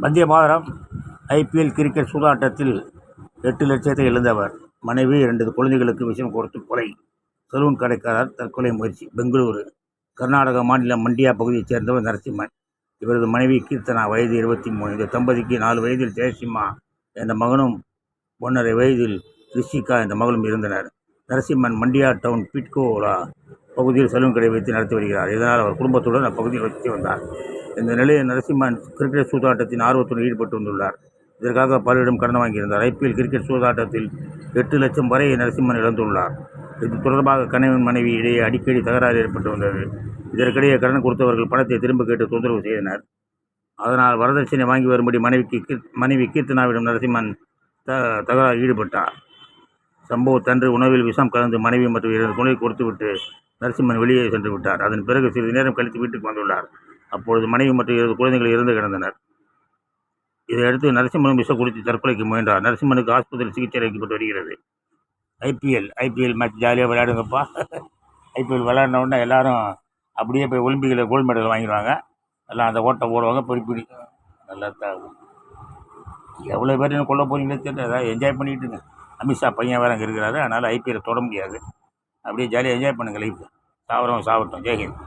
வந்தே Mataram IPL cricket சூதாட்டத்தில் எட்டு லட்சத்தை இழந்தவர். மனைவி இரண்டு குழந்தைகளுக்கு விஷம் கொடுத்து கொலை. சலூன் கடைக்காரர் தற்கொலை முயற்சி. பெங்களூரு கர்நாடக மாநிலம் மண்டியா பகுதியைச் சேர்ந்தவர் நரசிம்மன். இவரது மனைவி கீர்த்தனா வயது இருபத்தி மூணு. இந்த தம்பதிக்கு நாலு வயதில் ஜெயசிம்மா என்ற மகனும் ஒன்றரை வயதில் ரிஷிகா என்ற மகளும் இருந்தனர். நரசிம்மன் மண்டியா டவுன் பிட்கோலா பகுதியில் சலூன் கடை வைத்து நடத்தி வருகிறார். இதனால் அவர் குடும்பத்துடன் அப்பகுதியில் வசித்து வந்தார். இந்த நிலையில் நரசிம்மன் கிரிக்கெட் சூதாட்டத்தின் ஆர்வத்துடன் ஈடுபட்டு வந்துள்ளார். இதற்காக பலரிடம் கடன் வாங்கியிருந்தார். ஐபிஎல் கிரிக்கெட் சூதாட்டத்தில் எட்டு லட்சம் வரை நரசிம்மன் இழந்துள்ளார். இது தொடர்பாக கணவன் மனைவி இடையே அடிக்கடி தகராறு ஏற்பட்டு வந்தது. இதற்கிடையே கடன் கொடுத்தவர்கள் பணத்தை திரும்ப கேட்டு தொந்தரவு செய்தனர். அதனால் வரதட்சணை வாங்கி வரும்படி மனைவிக்கு கீர் மனைவி கீர்த்தனாவிடம் நரசிம்மன் த தகராறு ஈடுபட்டார். சம்பவத்தன்று உணவில் விஷம் கலந்து மனைவி மற்றும் இரண்டு துணை கொடுத்துவிட்டு நரசிம்மன் வெளியே சென்று விட்டார். அதன் பிறகு சிறிது நேரம் கழித்து வீட்டுக்கு வந்துள்ளார். அப்பொழுது மனைவி மற்றும் இருபது குழந்தைகள் இறந்து கிடந்தனர். இதையடுத்து நரசிம்மனும் விஷ குடித்து தற்கொலைக்கு முயன்றார். நரசிம்மனுக்கு ஆஸ்பத்திரியில் சிகிச்சை அளிக்கப்பட்டு வருகிறது. ஐபிஎல் ஐபிஎல் மேட்ச் ஜாலியாக விளையாடுங்கப்பா. ஐபிஎல் விளையாடின உடனே எல்லாரும் அப்படியே போய் ஒலிம்பிக்கில் கோல்டு மெடல் வாங்கிடுவாங்க. எல்லாம் அந்த ஓட்டம் ஓடுவாங்க போய் நல்லா தான் எவ்வளோ பேர் இன்னும் கொல்ல போகிறீங்களே தெரியல. ஏதாவது என்ஜாய் பண்ணிக்கிட்டுங்க. அமித்ஷா பையன் வேறு அங்கே இருக்கிறாரு. அதனால் ஐபிஎல் தொட முடியாது. அப்படியே ஜாலியாக என்ஜாய் பண்ணுங்கள் லைஃப் சாவரம் சாவட்டும் ஜெய்ஹிந்த்